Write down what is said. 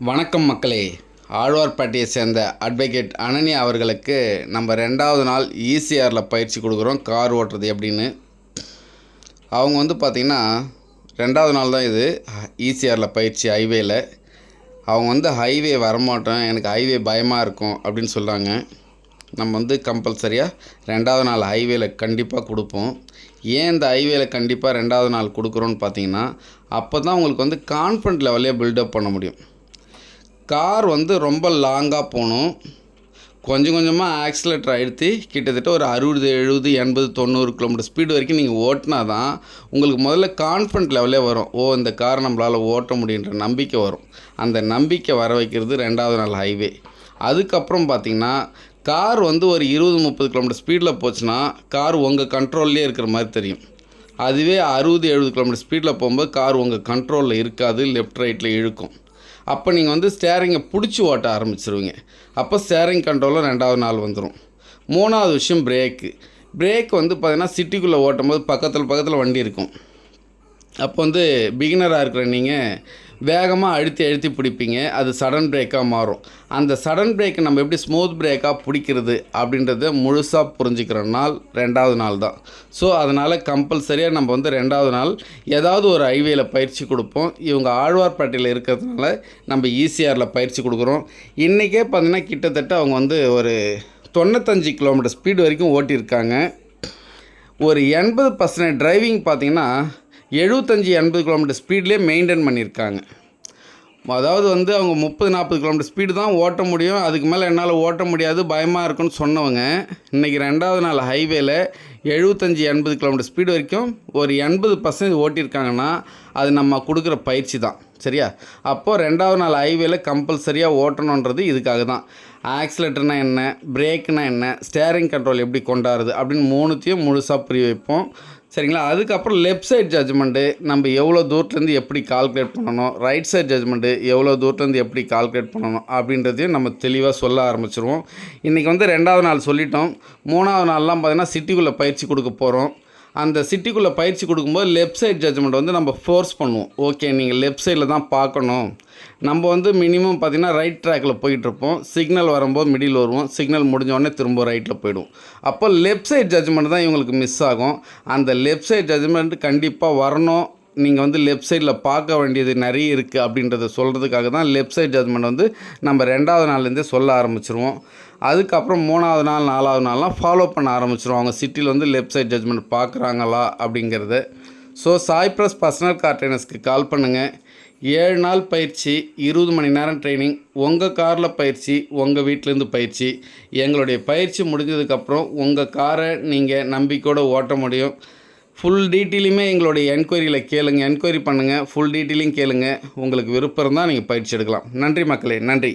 வணக்கம் மக்களே. ஆழ்வார்பேட்டையை சேர்ந்த அட்வொகேட் அனன்யா அவர்களுக்கு நம்ம ரெண்டாவது நாள் ஈசிஆரில் பயிற்சி கொடுக்குறோம். கார் ஓட்டுறது எப்படின்னு. அவங்க வந்து பார்த்திங்கன்னா ரெண்டாவது நாள் தான் இது ஈசிஆரில் பயிற்சி ஹைவேயில் அவங்க வந்து ஹைவே வரமாட்டோம் எனக்கு ஹைவே பயமாக இருக்கும் அப்படின்னு சொல்கிறாங்க நம்ம வந்து கம்பல்சரியாக ரெண்டாவது நாள் ஹைவேல கண்டிப்பாக கொடுப்போம். ஏன் இந்த ஹைவேல கண்டிப்பாக ரெண்டாவது நாள் கொடுக்குறோன்னு பார்த்தீங்கன்னா அப்போ தான் உங்களுக்கு வந்து கான்ஃபிடென்ட் லெவலே பில்டப் பண்ண முடியும். கார் வந்து ரொம்ப லாங்காக போகணும் கொஞ்சம் கொஞ்சமாக ஆக்சிலேட்டர் அழுத்தி கிட்டத்தட்ட ஒரு அறுபது எழுபது எண்பது தொண்ணூறு கிலோமீட்டர் ஸ்பீடு வரைக்கும் நீங்கள் ஓட்டினா தான் உங்களுக்கு முதல்ல கான்ஃபிடென்ட் லெவலே வரும். ஓ இந்த கார் நம்மளால் ஓட்ட முடியுன்ற நம்பிக்கை வரும். அந்த நம்பிக்கை வர வைக்கிறது ரெண்டாவது நாள் ஹைவே அதுக்கப்புறம் பார்த்தீங்கன்னா கார் வந்து ஒரு இருபது முப்பது கிலோமீட்டர் ஸ்பீடில் போச்சுன்னா கார் உங்கள் கண்ட்ரோல்லே இருக்கிற மாதிரி தெரியும். அதுவே அறுபது எழுபது கிலோமீட்டர் ஸ்பீடில் போகும்போது கார் உங்கள் கண்ட்ரோலில் இருக்காது லெஃப்ட் ரைட்டில் இழுக்கும். அப்போ நீங்கள் வந்து ஸ்டேரிங்கை பிடிச்சி ஓட்ட ஆரம்பிச்சிருவீங்க. அப்போ ஸ்டேரிங் கண்ட்ரோலும் ரெண்டாவது நாள் வந்துடும் மூணாவது விஷயம் பிரேக்கு பிரேக் வந்து பார்த்தீங்கன்னா சிட்டிக்குள்ளே ஓட்டும்போது பக்கத்தில் பக்கத்தில் வண்டி இருக்கும். அப்போ வந்து பிகினராக இருக்கிற நீங்கள் வேகமாக அழுத்தி அழுத்தி பிடிப்பீங்க. அது சடன் பிரேக்காக மாறும். அந்த சடன் பிரேக்கை நம்ம எப்படி ஸ்மூத் பிரேக்காக பிடிக்கிறது அப்படின்றத முழுசாக புரிஞ்சுக்கிற நாள் ரெண்டாவது நாள் தான். ஸோ அதனால் கம்பல்சரியாக நம்ம வந்து ரெண்டாவது நாள் ஏதாவது ஒரு ஹைவேயில் பயிற்சி கொடுப்போம். இவங்க ஆழ்வார்பேட்டையில் இருக்கிறதுனால நம்ம ஈசிஆரில் பயிற்சி கொடுக்குறோம். இன்றைக்கே பார்த்திங்கன்னா கிட்டத்தட்ட அவங்க வந்து ஒரு தொண்ணூத்தஞ்சு கிலோமீட்டர் ஸ்பீடு வரைக்கும் ஓட்டியிருக்காங்க. ஒரு எண்பது பர்சன்ட் டிரைவிங் பார்த்தீங்கன்னா எழுபத்தஞ்சி எண்பது கிலோமீட்டர் ஸ்பீட்லேயே மெயின்டைன் பண்ணியிருக்காங்க. அதாவது வந்து அவங்க முப்பது நாற்பது கிலோமீட்டர் ஸ்பீடு தான் ஓட்ட முடியும். அதுக்கு மேலே என்னால் ஓட்ட முடியாது பயமாக இருக்குன்னு சொன்னவங்க இன்றைக்கி ரெண்டாவது நாள் ஹைவேல எழுபத்தஞ்சி எண்பது கிலோமீட்டர் ஸ்பீடு வரைக்கும் ஒரு எண்பது பர்சன்ட் ஓட்டியிருக்காங்கன்னா அது நம்ம கொடுக்குற பயிற்சி தான். சரியா? அப்போது ரெண்டாவது நாள் ஹைவேல கம்பல்சரியாக ஓட்டணுன்றது இதுக்காக தான். ஆக்சிலேட்டர்னா என்ன? பிரேக்னா என்ன? ஸ்டேரிங் கண்ட்ரோல் எப்படி கொண்டாடுறது? அப்படின்னு மூணுத்தையும் முழுசாக புரிய வைப்போம். சரிங்களா? அதுக்கப்புறம் லெஃப்ட் சைட் ஜட்ஜ்மெண்ட்டு நம்ம எவ்வளோ தூரத்துலேருந்து எப்படி கால்குலேட் பண்ணணும்? ரைட் சைட் ஜட்ஜ்மெண்ட்டு எவ்வளோ தூரத்துலேருந்து எப்படி கால்குலேட் பண்ணணும்? அப்படின்றதையும் நம்ம தெளிவாக சொல்ல ஆரம்பிச்சிருவோம். இன்றைக்கி வந்து ரெண்டாவது நாள் சொல்லிட்டோம். மூணாவது நாள்லாம் பார்த்திங்கன்னா சிட்டிக்குள்ளே பயிற்சி கொடுக்க போகிறோம் அந்த சிட்டிக்குள்ளே பயிற்சி கொடுக்கும்போது லெஃப்ட் சைட் ஜட்ஜ்மெண்ட் வந்து நம்ம ஃபோர்ஸ் பண்ணுவோம். ஓகே நீங்கள் லெஃப்ட் சைடில் தான் பார்க்கணும். நம்ம வந்து மினிமம் பார்த்திங்கன்னா ரைட் ட்ராக்கில் போயிட்டுருப்போம் சிக்னல் வரும்போது மிடில் வருவோம். சிக்னல் முடிஞ்ச உடனே திரும்ப ரைட்டில் போயிடும் அப்போ லெஃப்ட் சைட் ஜட்ஜ்மெண்ட் தான் இவங்களுக்கு மிஸ் ஆகும். அந்த லெஃப்ட் சைட் ஜட்ஜ்மெண்ட் கண்டிப்பாக வரணும். நீங்கள் வந்து லெஃப்ட் சைடில் பார்க்க வேண்டியது நிறைய இருக்குது அப்படின்றத சொல்கிறதுக்காக தான் லெஃப்ட் சைட் ஜட்மெண்ட் வந்து நம்ம ரெண்டாவது நாள்லேருந்தே சொல்ல ஆரம்பிச்சிருவோம். அதுக்கப்புறம் மூணாவது நாள் நாலாவது நாள்லாம் ஃபாலோ பண்ண ஆரம்பிச்சிருவோம். அவங்க சிட்டியில் வந்து லெஃப்ட் சைட் ஜட்மெண்ட் பார்க்குறாங்களா அப்படிங்கிறத. ஸோ சாய்ப்ரஸ் பர்சனல் கார் ட்ரைனர்ஸ்க்கு கால் பண்ணுங்கள் ஏழு நாள் பயிற்சி இருபது மணி நேரம் ட்ரைனிங் உங்கள் காரில் பயிற்சி உங்கள் வீட்டிலேருந்து பயிற்சி. எங்களுடைய பயிற்சி முடிஞ்சதுக்கப்புறம் உங்கள் காரை நீங்கள் நம்பிக்கையோடு ஓட்ட முடியும். ஃபுல் டீட்டெயிலுமே எங்களுடைய என்கொயரியில் கேளுங்க என்கொயரி பண்ணுங்கள் ஃபுல் டீட்டெயிலையும் கேளுங்க. உங்களுக்கு விருப்பம் இருந்தால் நீங்கள் பயிற்சி எடுக்கலாம். நன்றி மக்களே நன்றி.